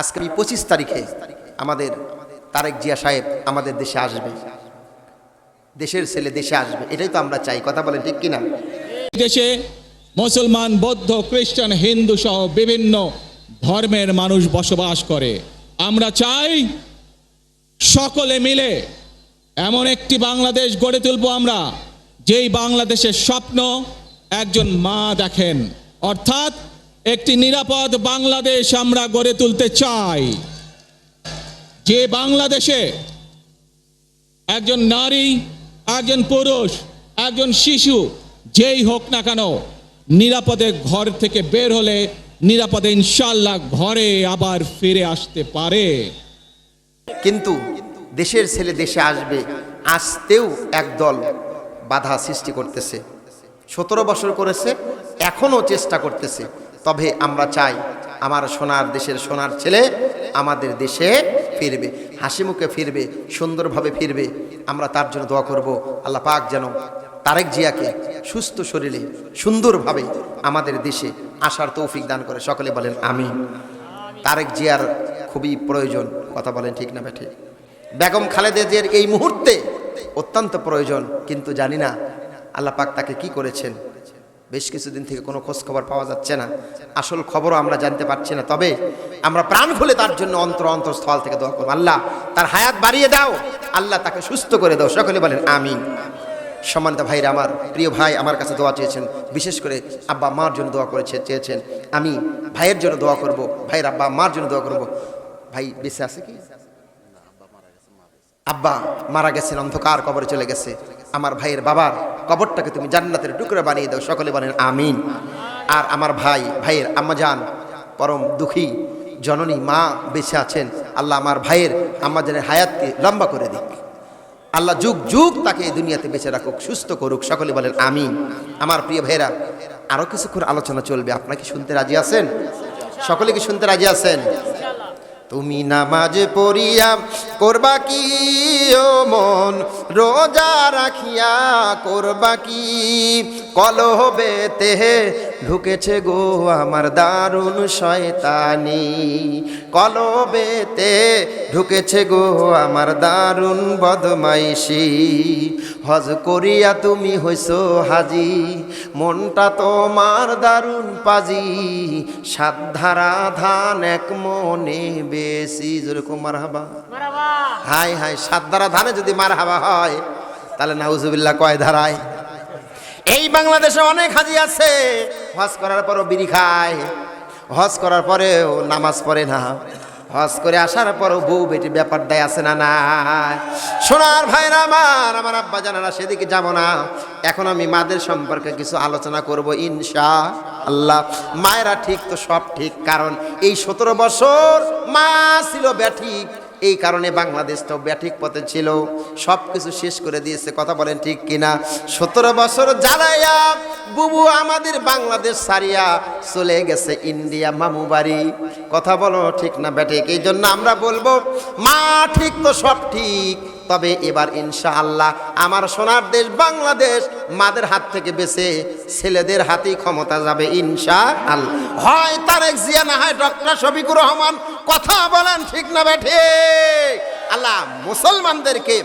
আজকে এই পঁচিশ তারিখে আমাদের তারেক জিয়া সাহেব আমাদের দেশে আসবে। দেশের ছেলে দেশে আসবে। এটাই তো আমরা চাই। কথা বলেন ঠিক কিনা? দেশে মুসলমান, বৌদ্ধ, খ্রিস্টান, হিন্দু সহ বিভিন্ন ধর্মের মানুষ বসবাস করে। আমরা চাই সকলে মিলে এমন একটি বাংলাদেশ গড়ে তুলব আমরা, যেই বাংলাদেশের স্বপ্ন একজন মা দেখেন। অর্থাৎ একটি নিরাপদ বাংলাদেশ আমরা গড়ে তুলতে চাই। যে বাংলাদেশে একজন নারী, একজন পুরুষ, একজন শিশু, যেই হোক না কেন, নিরাপদে ঘর থেকে বের হলে নিরাপদে ইনশাল্লাহ ঘরে আবার ফিরে আসতে পারে। কিন্তু দেশের ছেলে দেশে আসবে, আসতেও একদল বাধা সৃষ্টি করতেছে। সতেরো বছর করেছে, এখনও চেষ্টা করতেছে। তবে আমরা চাই আমার সোনার দেশের সোনার ছেলে আমাদের দেশে ফিরবে, হাসি মুখে ফিরবে, সুন্দরভাবে ফিরবে। আমরা তার জন্য দোয়া করব, আল্লাহ পাক যেন তারেক জিয়াকে সুস্থ শরীরে, সুন্দরভাবে আমাদের দেশে আসার তৌফিক দান করে। সকলে বলেন আমি তারেক জিয়ার খুবই প্রয়োজন, কথা বলেন ঠিক না বেঠে বেগম খালেদা জিয়ার এই মুহূর্তে অত্যন্ত প্রয়োজন, কিন্তু জানি না আল্লাহ পাক তাকে কি করেছেন। বেশ কিছুদিন থেকে কোনো খোঁজ খবর পাওয়া যাচ্ছে না। আসল খবরও আমরা জানতে পারছি না। তবে আমরা প্রাণ খুলে তার জন্য অন্তর অন্তরস্থল থেকে দোয়া করব। আল্লাহ তার হায়াত বাড়িয়ে দাও। আল্লাহ তাকে সুস্থ করে দাও। সকলে বলেন আমি সম্মানিত ভাইরা আমার, প্রিয় ভাই আমার কাছে দোয়া চেয়েছেন। বিশেষ করে আব্বা মার জন্য দোয়া করেছে, চেয়েছেন। আমি ভাইয়ের জন্য দোয়া করব, ভাইয়ের আব্বা মার জন্য দোয়া করব। ভাই, বেঁচে আছে কি? আব্বা মারা গেছেন, অন্ধকার কবরে চলে গেছে। আমার ভাইয়ের বাবার কবরটাকে তুমি জান্নাতের টুকরো বানিয়ে দাও, সকলে বলেন আমিন। আর আমার ভাই, ভাইয়ের আম্মা আম্মাজান, পরম দুঃখী জননী মা বেঁচে আছেন, আল্লাহ আমার ভাইয়ের আম্মাজানের হায়াতকে লম্বা করে দিক। আল্লাহ যুগ যুগ তাকে এই দুনিয়াতে বেঁচে রাখুক, সুস্থ করুক, সকলে বলেন আমিন। আমার প্রিয় ভাইয়েরা আরও কিছুক্ষণ আলোচনা চলবে আপনাকে শুনতে রাজি আছেন? সকলে কি শুনতে রাজি আছেন? তুমি নামাজ পড়িয়া করবা কি ও মন? রোজা রাখিয়া করবা কি? কলহবেতে ঢুকেছে গো আমার দারুণ শয়তানি। কলবেতে ঢুকেছে গো আমার দারুণ বদমাইশি। হজ করিয়া তুমি হইছো হাজি মনটা তোমার দারুণ পাজি। সাধারা ধান এক মনে বেশি যেরকম মার হাবা হাই হাই সাত ধারা ধানে যদি মার হাবা হয় তাহলে নাউজুবিল্লাহ কয় ধারায়। এই বাংলাদেশে অনেক হাজি আছে হজ করার পরও বিড়ি খায়। হজ করার পরেও নামাজ পড়ে না। হজ করে আসার পরও বউ বেটি ব্যাপারটাই আছে না না সোনার ভাইরা আমার আমার আব্বা জানারা সেদিকে যাব না। এখন আমি মাদের সম্পর্কে কিছু আলোচনা করব ইনশা আল্লাহ মায়েরা ঠিক তো সব ঠিক, কারণ এই সতেরো বছর মা ছিল ব্যাঠিক এই কারণে বাংলাদেশ তো ব্যাঠিক পথে ছিল। সব কিছু শেষ করে দিয়েছে। কথা বলেন ঠিক কিনা? সতেরো বছর জ্বালাইয়া বুবু আমাদের বাংলাদেশ সারিয়া চলে গেছে ইন্ডিয়া মামু বাড়ি। কথা বলো ঠিক না ব্যাঠিক এই জন্য আমরা বলব, মা ঠিক তো সব ঠিক। তবে এবার ইনশা আল্লাহ আমার সোনার দেশ বাংলাদেশ মাদের হাত থেকে বেছে ছেলেদের হাতেই ক্ষমতা যাবে ইনশা আল্লাহ হয় তারেক জিয়া না হয় ডক্টর শফিকুর রহমান, কথা বলেন ঠিক না বেঠে আল্লাহ মুসলমানদেরকে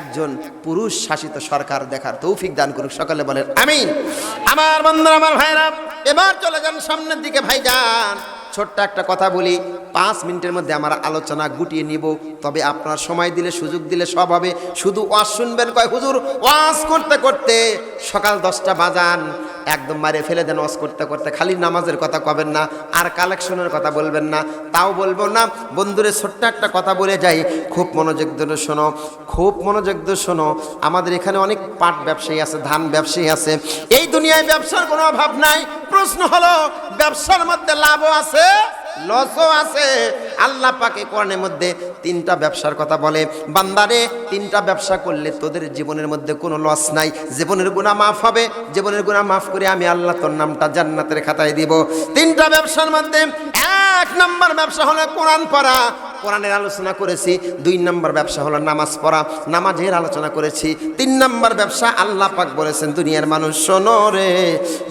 একজন পুরুষ শাসিত সরকার দেখার তৌফিক দান করুক, সকালে বলেন আমিন। আমার বন্ধুরা, আমার ভাইরা, এবার চলে যান সামনের দিকে, ভাইজান। ছোট্ট একটা কথা বলি, পাঁচ মিনিটের মধ্যে আমার আলোচনা গুটিয়ে নিব। তবে আপনার সময় দিলে, সুযোগ দিলে সব হবে। শুধু ওয়াজ শুনবেন কয়, হুজুর, ওয়াজ করতে করতে সকাল দশটা বাজান। একদম মারে ফেলে দেন, ওয়াজ করতে করতে। খালি নামাজের কথা কবেন না, আর কালেকশনের কথা বলবেন না। তাও বলব না, বন্ধুরে, ছোট্ট একটা কথা বলে যাই। খুব মনোযোগ ধরে শোনো, খুব মনোযোগ ধরে শোনো। আমাদের এখানে অনেক পাট ব্যবসায়ী আছে, ধান ব্যবসায়ী আছে। এই দুনিয়ায় ব্যবসার কোনো অভাব নাই। প্রশ্ন হলো, ব্যবসার মধ্যে লাভও আছে লসও আছে। আল্লাহ পাকে কোরআনের মধ্যে তিনটা ব্যবসার কথা বলে। বান্দারে, তিনটা ব্যবসা করলে তোদের জীবনের মধ্যে কোনো লস নাই। জীবনের গুণা মাফ হবে। জীবনের গুণা মাফ করে আমি আল্লাহ তোর নামটা জান্নাতের খাতায় দিব। তিনটা ব্যবসার মধ্যে এক নম্বর ব্যবসা হলো কোরআন পড়া। কোরআনের আলোচনা করেছি, দুই নম্বর ব্যবসা হলো নামাজ পড়া, নামাজের আলোচনা করেছি, তিন নম্বর ব্যবসা আল্লাহ পাক বলেছেন দুনিয়ার মানুষ, শোনো রে,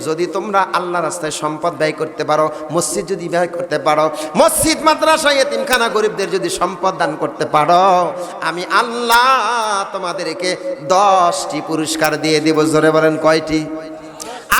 যদি তোমরা আল্লাহ রাস্তায় সম্পদ ব্যয় করতে পারো, মসজিদ যদি ব্যয় করতে পারো, মসজিদ, মাদ্রাসা, এতিমখানা, গরিবদের যদি সম্পদ দান করতে পারো, আমি আল্লাহ তোমাদেরকে দশটি পুরস্কার দিয়ে দেব, জোরে বলেন কয়টি?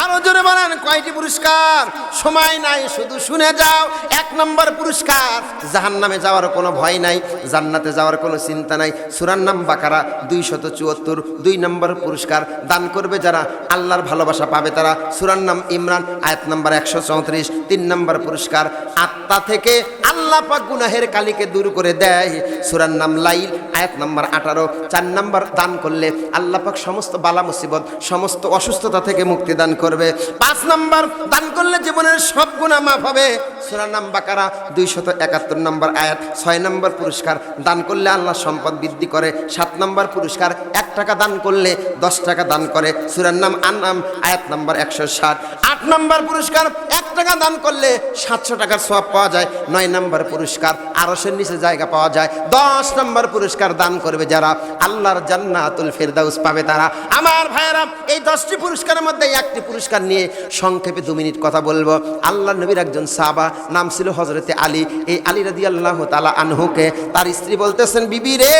আরও জোরে বলেন, কয়টি পুরস্কার? সময় নাই, শুধু শুনে যাও। এক নম্বর পুরস্কার জাহান নামে যাওয়ার কোনো ভয় নাই, জান্নাতে যাওয়ার কোনো চিন্তা নাই। সুরার নাম বাকারা দুই শত চুয়াত্তর, দুই নম্বর পুরস্কার দান করবে যারা, আল্লাহর ভালোবাসা পাবে তারা। সুরার নাম ইমরান, আয়াত নম্বর একশো চৌত্রিশ, তিন নম্বর পুরস্কার আত্মা থেকে আল্লাহ পাক গুনাহের কালিকে দূর করে দেয়। সুরার নাম লাইল, আয়াত নম্বর আঠারো, চার নম্বর, দান করলে আল্লাহ পাক সমস্ত বালা মুসিবত, সমস্ত অসুস্থতা থেকে মুক্তি দান করবে। পাঁচ নম্বর, দান করলে জীবনের সব গুণা মাফ হবে। সুরার নাম বাকারা, দুইশত একাত্তর নম্বর আয়াত, ছয় নম্বর পুরস্কার, দান করলে আল্লাহ সম্পদ বৃদ্ধি করে। সাত নম্বর পুরস্কার, এক টাকা দান করলে দশ টাকা দান করে। সুরার নাম আনাম আয়াত নম্বর একশো ষাট। আট নম্বর পুরস্কার, এক টাকা দান করলে সাতশো টাকার সব পাওয়া যায়। নয় নম্বর পুরস্কার, আরশের নিচে জায়গা পাওয়া যায়। দশ নম্বর পুরস্কার দান করবে যারা, আল্লাহর জান্নাতুল ফেরদাউস পাবে তারা। আমার ভাইয়েরা, এই দশটি পুরস্কারের মধ্যে একটি পুরস্কার নিয়ে সংক্ষেপে দু মিনিট কথা বলব। আল্লাহ নবীর একজন সাবা নাম ছিল হজরতে আলী। এই আলী রাদি আল্লাহ তালা আনহুকে তার স্ত্রী বলতেছেন, বিবি রে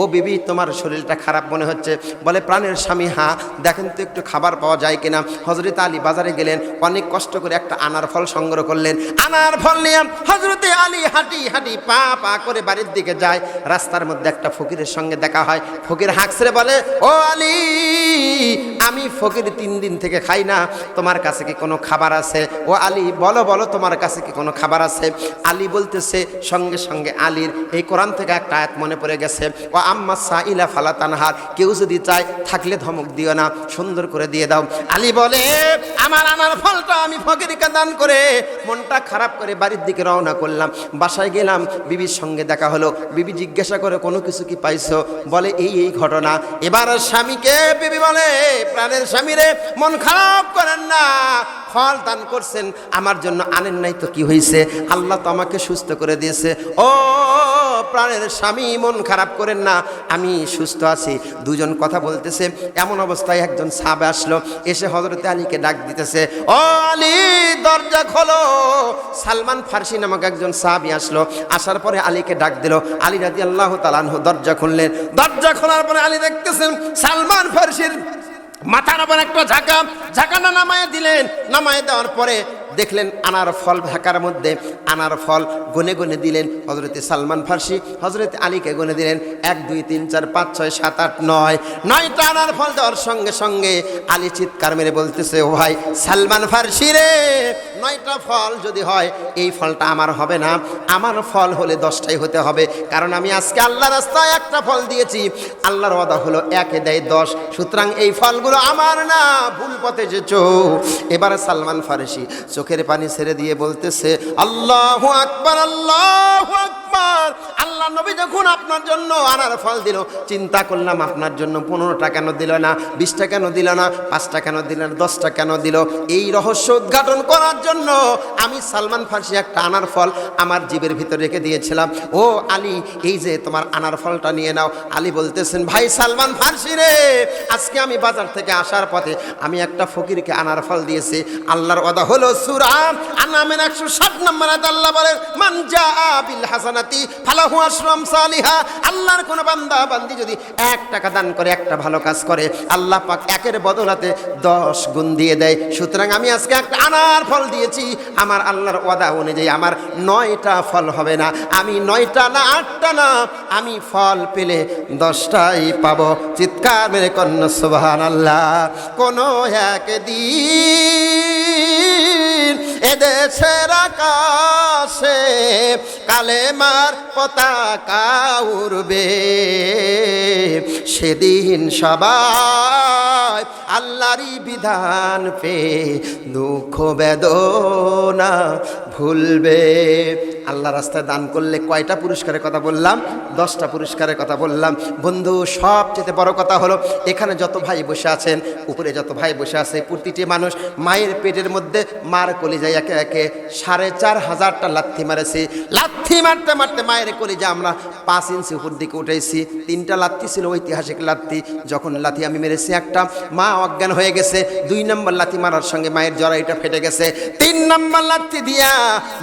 ও বিবি, তোমার শরীরটা খারাপ মনে হচ্ছে। বলে, প্রাণের স্বামী হ্যাঁ দেখেন তো একটু খাবার পাওয়া যায় কিনা। হজরতে আলী বাজারে গেলেন, অনেক কষ্ট করে একটা আনার ফল সংগ্রহ করলেন। আনার ফল নিয়ে হজরতে আলী হাঁটি হাঁটি পা পা করে বাড়ির দিকে যায়। রাস্তার মধ্যে একটা ফকিরের সঙ্গে দেখা হয়। ফকির হাঁকসরে বলে, ও আলী, আমি ফকির তিন দিন থেকে খাই না। তোমার কাছে কি কোনো খাবার আছে? ও আলী, বলো বলো, তোমার কাছে কি কোনো খাবার আছে? আলী বলতেছে, সঙ্গে সঙ্গে আলীর এই কোরআন থেকে একটা আয়াত মনে পড়ে গেছে। ও আম্মা সাইলা ফালা তানহার। কেউ যদি চায় থাকলে ধমক দিও না, সুন্দর করে দিয়ে দাও। আলী বলে, আমার আনার ফলটা আমি ফকিরকে দান করে মনটা খারাপ করে বাড়ির দিকে রওনা করলাম। বাসায় গেলাম, বিবির সঙ্গে দেখা হলো। বিবি জিজ্ঞাসা করে, কোনো কিছু কি পাইছো? বলে, এই এই ঘটনা। এবার স্বামীকে বিবি বলে, প্রাণের স্বামীরে মন খারাপ করেন না। ফল দান করছেন, আমার জন্য আনেন নাই তো কি হয়েছে আল্লাহ তো আমাকে সুস্থ করে দিয়েছে। ও প্রাণের স্বামী মন খারাপ করেন না। আমি সুস্থ আছি। দুজন কথা বলতেছে। এমন অবস্থায় একজন সাবে আসলো। এসে হজরতে আলীকে ডাক দিতেছে, ও আলী, দরজা খোলো। সালমান ফার্সি নামক একজন সাহাবি আসলো। আসার পরে আলীকে ডাক দিল। আলী রাজি আল্লাহ তালানহু দরজা খুললেন। দরজা খোলার পরে আলী দেখতেছেন সালমান ফার্সির মাথার উপর একটা ঝাঁকা। ঝাঁকাটা নামায় দিলেন। নামায় দেওয়ার পরে দেখলেন আনার ফল ঢাকার মধ্যে, আনার ফল গনে গনে দিলেন হজরতে সালমান ফার্সি হজরতে আলীকে গনে দিলেন এক, দুই, তিন, চার, পাঁচ, ছয়, সাত, আট, নয়। নয়টা আনার ফল দেওয়ার সঙ্গে সঙ্গে আলী চিৎকার মেরে বলতেছে, ও ভাই সালমান ফার্সি রে, নয়টা ফল যদি হয়, এই ফলটা আমার হবে না। আমার ফল হলে দশটাই হতে হবে। কারণ আমি আজকে আল্লাহ রাস্তায় একটা ফল দিয়েছি। আল্লাহর ওয়াদা হলো একে দেয় দশ। সুতরাং এই ফলগুলো আমার না, ভুল পথে যেছো এবারে সালমান ফারসি চোখের পানি ছেড়ে দিয়ে বলতেছে আল্লাহ আকবার আল্লাহ আকবার। আল্লাহ নবী যখন আপনার জন্য আনার ফল দিল, চিন্তা করলাম আপনার জন্য পনেরোটা কেন দিল না, বিশটা কেন দিল না, পাঁচটা কেন দিল না, দশটা কেন দিল? এই রহস্য উদ্ঘাটন করার জন্য আমি সালমান ফার্সি একটা আনার ফল আমার জীবের ভিতর রেখে দিয়েছিলাম। ও আলী, এই যে তোমার আনার ফলটা নিয়ে নাও। আলী বলতেছেন, ভাই সালমান ফার্সি রে, আজকে আমি বাজার থেকে আসার পথে আমি একটা ফকিরকে আনার ফল দিয়েছি। আল্লাহর ওয়াদা হলো সুরাম আনামের একশো ষাট নম্বর আল্লাহ বলেন, মান জা বিল হাসানাতি ফালাহু আশরাম সালিহা। আল্লাহর কোন বান্দা বান্দি যদি এক টাকা দান করে, একটা ভালো কাজ করে, আল্লাহ পাক একের বদলাতে দশ গুণ দিয়ে দেয়। সুতরাং আমি আজকে একটা আনার ফল দিয়েছি। আমার আল্লাহর ওয়াদা অনুযায়ী আমার নয়টা ফল হবে না। আমি নয়টা না, আটটা না, আমি ফল পেলে দশটাই পাবো। চিৎকার মেরে কন্যা সুবহান আল্লাহ কোনো একদিন এদেশের আকাশে কালেমার পতাকা উড়বে সেদিন সবাই আল্লাহরই বিধান পে দুঃখ বেদনা ভুলবে। আল্লাহ রাস্তায় দান করলে কয়টা পুরস্কারের কথা বললাম? দশটা পুরস্কারের কথা বললাম। বন্ধু, সবচেয়ে বড় কথা হলো, এখানে যত ভাই বসে আছেন, উপরে যত ভাই বসে আছে, প্রতিটি মানুষ মায়ের পেটের মধ্যে মার কলিজায় একে একে সাড়ে চার হাজারটা লাথি মারেছে। লাথি মারতে মারতে মায়ের কলিজা আমরা পাঁচ ইঞ্চি উপর দিকে উঠেছি। তিনটা লাথি ছিল ঐতিহাসিক লাথি যখন লাথি আমি মেরেছি একটা, মা অজ্ঞান হয়ে গেছে। দুই নম্বর লাথি মারার সঙ্গে মায়ের জরাইটা ফেটে গেছে। তিন নম্বর লাথি দিয়া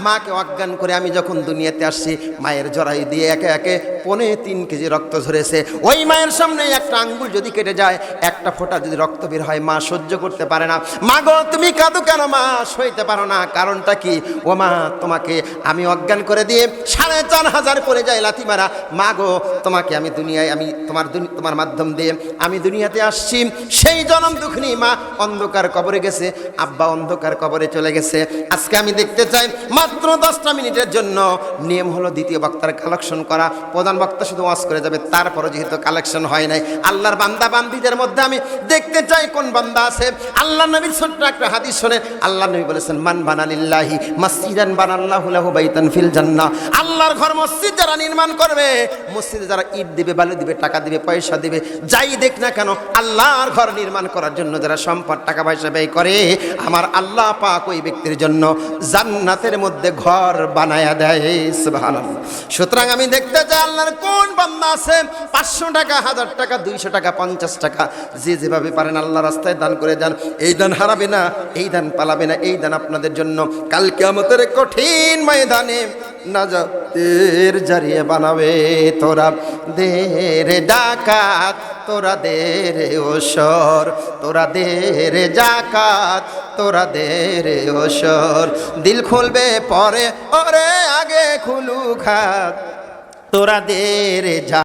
মাকে অজ্ঞান করে আমি যখন দুনিয়াতে আসছি, মায়ের জরাই দিয়ে একে একে পনে তিন কেজি রক্ত ঝরেছে। ওই মায়ের সামনে একটা আঙ্গুল যদি কেটে যায়, একটা ফোঁটা যদি রক্ত বের হয়, মা সহ্য করতে পারে না। মা গো, তুমি কাঁদো কেন মা? সইতে পারো না। কারণটা কি? ও মা, তোমাকে আমি অজ্ঞান করে দিয়ে সাড়ে চার হাজার পরে যায় লাথি মারা। মা গো, তোমাকে আমি দুনিয়ায়, আমি তোমার তোমার মাধ্যম দিয়ে আমি দুনিয়াতে আসছি। সেই জনম দুঃখিনী মা অন্ধকার কবরে গেছে। আব্বা অন্ধকার কবরে চলে গেছে। আজকে আমি দেখতে চাই মাত্র দশটা মিনিটের জন্য নিয়ম হলো দ্বিতীয় বক্তার কালেকশন করা। প্রধান বক্তা শুধু ওয়াজ করে যাবে, তারপরও যেহেতু কালেকশন হয় নাই। আল্লাহর বান্দা বান্দিদের মধ্যে আমি দেখতে চাই কোন বান্দা আছে। আল্লাহ নবীর ছোট্ট একটা হাদিস শোনে আল্লাহ নবী বলেছেন, মান বানালিল্লাহি মসজিদান বানাল্লাহু লাহু বাইতান ফিল জান্নাহ। আল্লাহর ঘর মসজিদ যারা নির্মাণ করবে, মসজিদে যারা ইট দিবে, বালু দিবে, টাকা দিবে, পয়সা দিবে, যাই দেখ না কেন, আল্লাহর ঘর নির্মাণ করার জন্য যারা সম্পদ, টাকা পয়সা ব্যয় করে, আমার আল্লাহ পাক ওই ব্যক্তির জন্য জান্নাতের মধ্যে ঘর বানায়া দেয় সুতরাং আমি দেখতে চাই আল্লাহর কোন বান্দা আছে, পাঁচশো টাকা, হাজার টাকা, দুইশো টাকা, পঞ্চাশ টাকা, যে যেভাবে পারেন আল্লাহ রাস্তায় দান করে যান এই দান হারাবে না, এই দান পালাবে না, এই দান আপনাদের জন্য কালকে আমাদের কঠিন ময়দানে নাজাতের জারিয়ে বানাবে তোরা। দেরে ডাকাত, তোরা দেরে ওসর, তোরা দেরে জাকাত, তোরা দেরে ওসর। দিল খুলবে পরে, ওরে আগে খুলু খাত তোরা দেরে যা